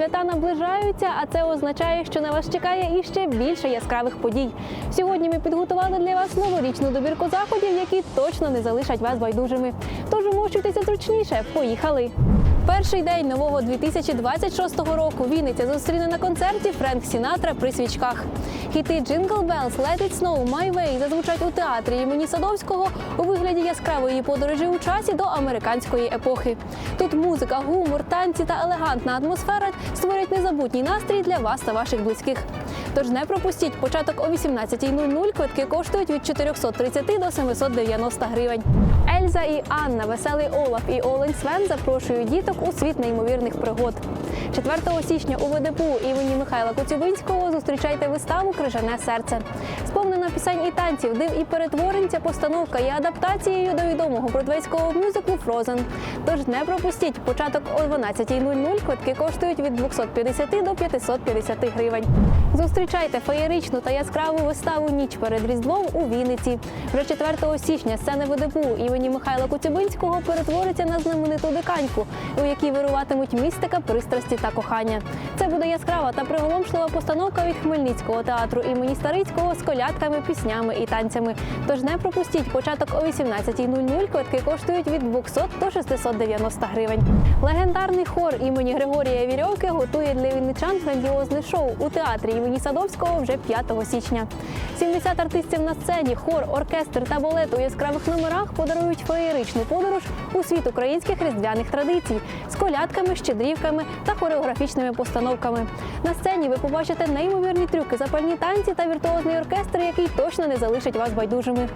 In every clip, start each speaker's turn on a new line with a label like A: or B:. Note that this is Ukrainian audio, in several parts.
A: свята наближаються, а це означає, що на вас чекає іще більше яскравих подій. Сьогодні ми підготували для вас новорічну добірку заходів, які точно не залишать вас байдужими. Тож умощуйтеся зручніше. Поїхали! Перший день нового 2026 року Вінниця зустріне на концерті Френк Сінатра при свічках. Хіти Jingle Bells, Let It Snow, My Way зазвучать у театрі імені Садовського у вигляді яскравої подорожі у часі до американської епохи. Тут музика, гумор, танці та елегантна атмосфера створять незабутній настрій для вас та ваших близьких. Тож не пропустіть початок о 18.00 квитки коштують від 430 до 790 гривень. Ельза і Анна, веселий Олаф і Олень Свен запрошують діток у світ неймовірних пригод. 4 січня у ВДПУ імені Михайла Коцюбинського зустрічайте виставу Крижане серце. Сповнена пісень і танців, див і перетворень, ця постановка є адаптацією до відомого бродвейського мюзиклу Фрозен. Тож не пропустіть початок о 12.00 квитки коштують від 250 до 550 гривень. Зустрічайте феєричну та яскраву виставу Ніч перед Різдвом у Вінниці. Вже 4 січня сцена ВДПУ імені Михайла Коцюбинського перетвориться на знамениту диканьку, у якій вируватимуть містика, пристрасті та кохання. Це буде яскрава та приголомшлива постановка від Хмельницького театру імені Старицького з колядками, піснями і танцями. Тож не пропустіть початок о 18.00 квитки коштують від 200 до 690 гривень. Легендарний хор імені Григорія Вірьовки готує для вінничан грандіозне шоу у театрі імені Садовського вже 5 січня. 70 артистів на сцені, хор, оркестр та балет у яскравих номерах подарують феєричну подорож у світ українських різдвяних традицій з колядками, щедрівками та хореографічними постановками. На сцені ви побачите неймовірні трюки, запальні танці та віртуозний оркестр, який точно не залишить вас байдужими.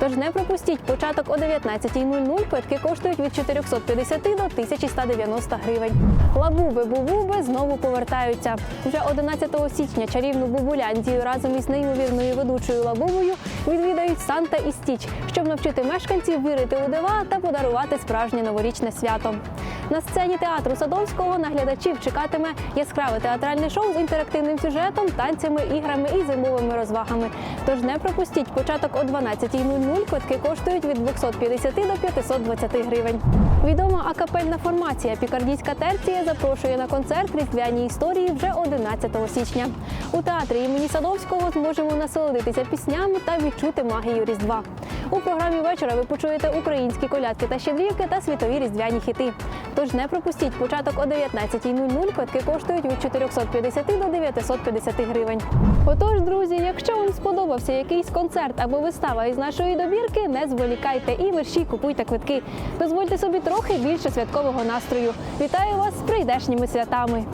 A: Тож не пропустіть початок о 19.00 квитки коштують від 450 до 1190 гривень. Лабуби бубуби знову повертаються. Вже 11 січня чарівну бубуляндію разом із неймовірною ведучою лабубою відвідають Санта і Стіч, щоб навчити мешканців вірити у дива та подарувати справжнє новорічне свято. На сцені театру Садовського наглядачів чекатиме яскраве театральне шоу з інтерактивним сюжетом, танцями, іграми і зимовими розвагами. Тож не пропустіть початок о 12.00 квитки коштують від 250 до 520 гривень. Відома акапельна формація Пікардійська терція запрошує на концерт різдвяні історії вже 11 січня. У театрі імені Садовського зможемо насолодитися піснями та відчути магію Різдва. У програмі вечора ви почуєте українські колядки та щедрівки та світові різдвяні хіти. Тож не пропустіть початок о 19.00 квитки коштують від 450 до 950 гривень. Отож, друзі, якщо вам сподобався якийсь концерт або вистава із нашої добірки, не зволікайте і мерщій купуйте квитки. Дозвольте собі трохи більше святкового настрою. Вітаю вас з прийдешніми святами!